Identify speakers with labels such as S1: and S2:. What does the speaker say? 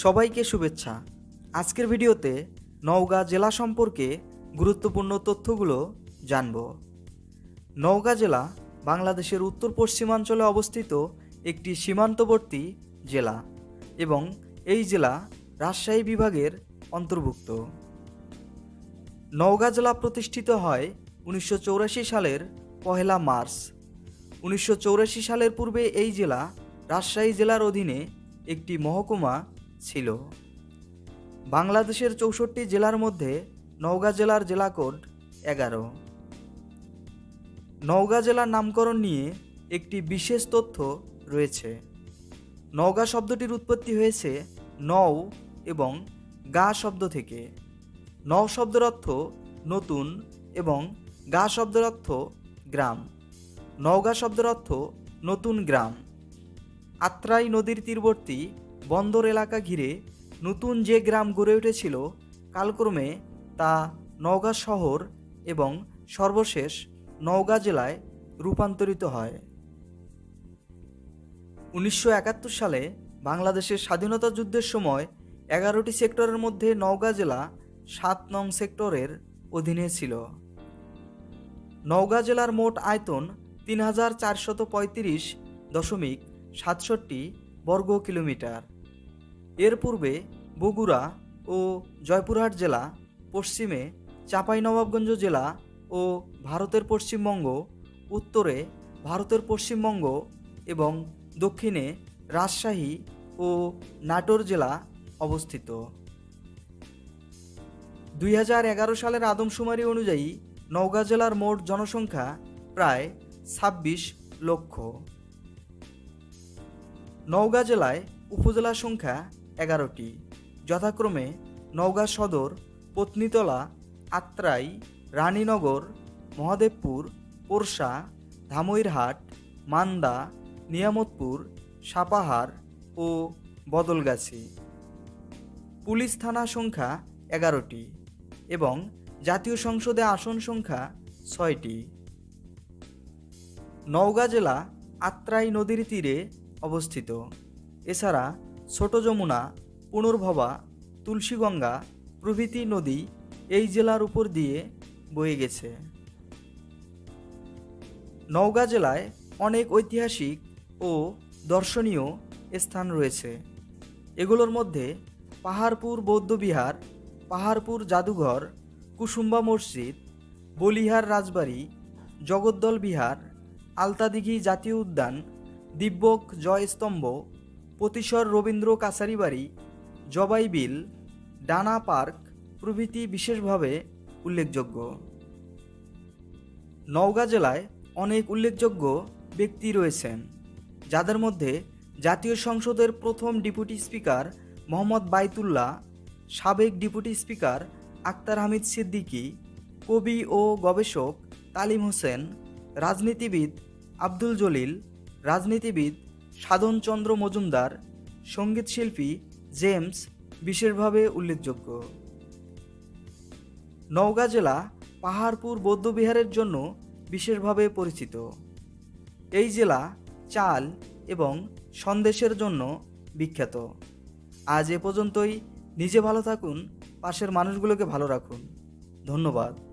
S1: সবাইকে শুভেচ্ছা। আজকের ভিডিওতে নওগাঁ জেলা সম্পর্কে গুরুত্বপূর্ণ তথ্যগুলো জানব। নওগাঁ জেলা বাংলাদেশের উত্তর পশ্চিমাঞ্চলে অবস্থিত একটি সীমান্তবর্তী জেলা এবং এই জেলা রাজশাহী বিভাগের অন্তর্ভুক্ত। নওগাঁ জেলা প্রতিষ্ঠিত হয় উনিশশো সালের পহেলা মার্চ। উনিশশো সালের পূর্বে এই জেলা রাজশাহী জেলার অধীনে একটি মহকুমা ছিল। বাংলাদেশের চৌষট্টি জেলার মধ্যে নওগাঁ জেলার জেলা কোড এগারো। নওগাঁ জেলার নামকরণ নিয়ে একটি বিশেষ তথ্য রয়েছে। নওগাঁ শব্দটির উৎপত্তি হয়েছে নও এবং গা শব্দ থেকে। নও শব্দের অর্থ নতুন এবং গা শব্দের অর্থ গ্রাম। নওগাঁ শব্দের অর্থ নতুন গ্রাম। আত্রাই নদীর তীরবর্তী বন্দর এলাকা ঘিরে নতুন যে গ্রাম গড়ে উঠেছিল, কালক্রমে তা নওগাঁ শহর এবং সর্বশেষ নওগাঁ জেলায় রূপান্তরিত হয়। উনিশশো একাত্তর সালে বাংলাদেশের স্বাধীনতা যুদ্ধের সময় এগারোটি সেক্টরের মধ্যে নওগাঁ জেলা সাত নং সেক্টরের অধীনে ছিল। নওগাঁ জেলার মোট আয়তন তিন হাজার চারশত পঁয়ত্রিশ দশমিক সাতষট্টি বর্গ কিলোমিটার। এর পূর্বে বগুড়া ও জয়পুরহাট জেলা, পশ্চিমে চাঁপাইনবাবগঞ্জ জেলা ও ভারতের পশ্চিমবঙ্গ, উত্তরে ভারতের পশ্চিমবঙ্গ এবং দক্ষিণে রাজশাহী ও নাটোর জেলা অবস্থিত। দুই হাজার এগারো সালের আদমশুমারি অনুযায়ী নওগাঁ জেলার মোট জনসংখ্যা প্রায় ছাব্বিশ লক্ষ। নওগাঁ জেলায় উপজেলা সংখ্যা এগারোটি। যথাক্রমে নওগাঁ সদর, পত্নীতলা, আত্রাই, রানীনগর, মহাদেবপুর পোরশা ধামইরহাট মান্দা, নিয়ামতপুর, সাপাহার ও বদলগাছি। পুলিশ থানা সংখ্যা এগারোটি এবং জাতীয় সংসদে আসন সংখ্যা ছয়টি। নওগাঁ জেলা আত্রাই নদীর তীরে অবস্থিত। এছাড়া ছোট যমুনা, পুনর্ভবা, তুলসীগঙ্গা প্রভৃতি নদী এই জেলার উপর দিয়ে বয়ে গেছে। নওগাঁ জেলায় অনেক ঐতিহাসিক ও দর্শনীয় স্থান রয়েছে। এগুলোর মধ্যে পাহাড়পুর বৌদ্ধবিহার পাহাড়পুর জাদুঘর, কুসুম্বা মসজিদ, বলিহার রাজবাড়ি, জগদ্দল বিহার, আলতাদিঘি জাতীয় উদ্যান, দিব্যক জয়স্তম্ভ পতিশ্বর রবীন্দ্র কাছারি বাড়ি জবাই বিল, ডানা পার্ক প্রভৃতি বিশেষভাবে উল্লেখযোগ্য। নওগাঁ জেলায় অনেক উল্লেখযোগ্য ব্যক্তি রয়েছেন, যাদের মধ্যে জাতীয় সংসদের প্রথম ডেপুটি স্পিকার মোহাম্মদ বাইতুল্লাহ, সাবেক ডেপুটি স্পিকার আক্তার হামিদ সিদ্দিকী, কবি ও গবেষক তালিম হোসেন, রাজনীতিবিদ আব্দুল জলিল, রাজনীতিবিদ সাধনচন্দ্র মজুমদার সঙ্গীতশিল্পী জেমস বিশেষভাবে উল্লেখযোগ্য। নওগাঁ জেলা পাহাড়পুর বৌদ্ধবিহারের জন্য বিশেষভাবে পরিচিত। এই জেলা চাল এবং সন্দেশের জন্য বিখ্যাত। আজ এ পর্যন্তই। নিজে ভালো থাকুন, পাশের মানুষগুলোকে ভালো রাখুন। ধন্যবাদ।